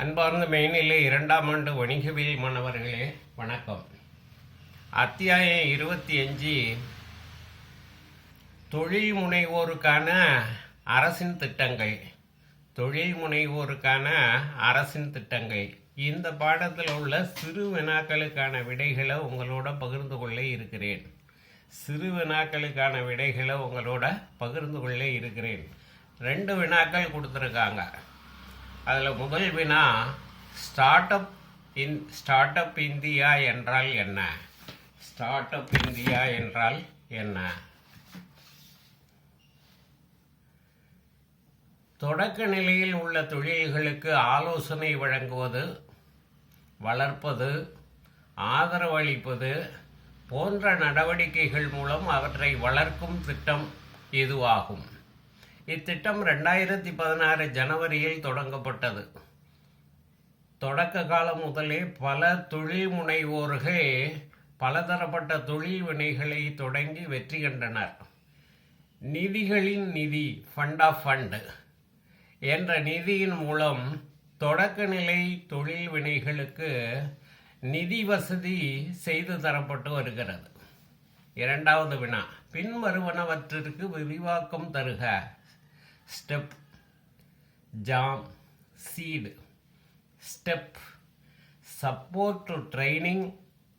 அன்பார்ந்த மேனிலை இரண்டாம் ஆண்டு வணிகவியல் மாணவர்களே வணக்கம். அத்தியாயம் இருபத்தி அஞ்சு. தொழில் முனைவோருக்கான அரசின் திட்டங்கள். தொழில் முனைவோருக்கான அரசின் திட்டங்கள். இந்த பாடத்தில் உள்ள சிறு வினாக்களுக்கான விடைகளை உங்களோட பகிர்ந்து கொள்ள இருக்கிறேன். சிறு வினாக்களுக்கான விடைகளை உங்களோட பகிர்ந்து கொள்ள இருக்கிறேன். ரெண்டு வினாக்கள் கொடுத்துருக்காங்க. அதில் முதல் வினா start up in start up India என்றால் என்ன? ஸ்டார்ட் அப் இந்தியா என்றால் என்ன? தொடக்க நிலையில் உள்ள தொழில்களுக்கு ஆலோசனை வழங்குவது வளர்ப்பது ஆதரவளிப்பது போன்ற நடவடிக்கைகள் மூலம் அவற்றை வளர்க்கும் திட்டம் இதுவாகும். இத்திட்டம் ரெண்டாயிரத்தி பதினாறு ஜனவரியில் தொடங்கப்பட்டது. தொடக்க காலம் முதலே பல தொழில் முனைவோர்கள் பலதரப்பட்ட தொழில் வினைகளை தொடங்கி வெற்றி கண்டனர். நிதிகளின் நிதி ஃபண்ட் ஆஃப் ஃபண்டு என்ற நிதியின் மூலம் தொடக்க நிலை தொழில் வினைகளுக்கு நிதி வசதி செய்து தரப்பட்டு வருகிறது. இரண்டாவது வினா பின்வருவனவற்றிற்கு விரிவாக்கம் தருக. STEP JAM SEED. STEP support to training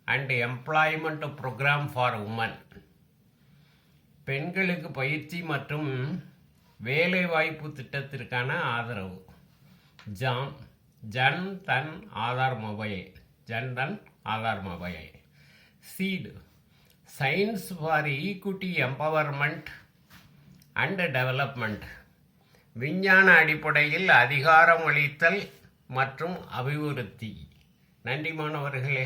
and employment programme for women. பெண்களுக்கு பயிற்சி மற்றும் வேலைவாய்ப்பு திட்டத்திற்கான ஆதரவு. JAM Jan Dhan Aadhaar mobile Jan Dhan Aadhaar mobile. SEED science for equity empowerment and development. விஞ்ஞான அடிப்படையில் அதிகாரம் அளித்தல் மற்றும் அபிவிருத்தி. நன்றி மாணவர்களே.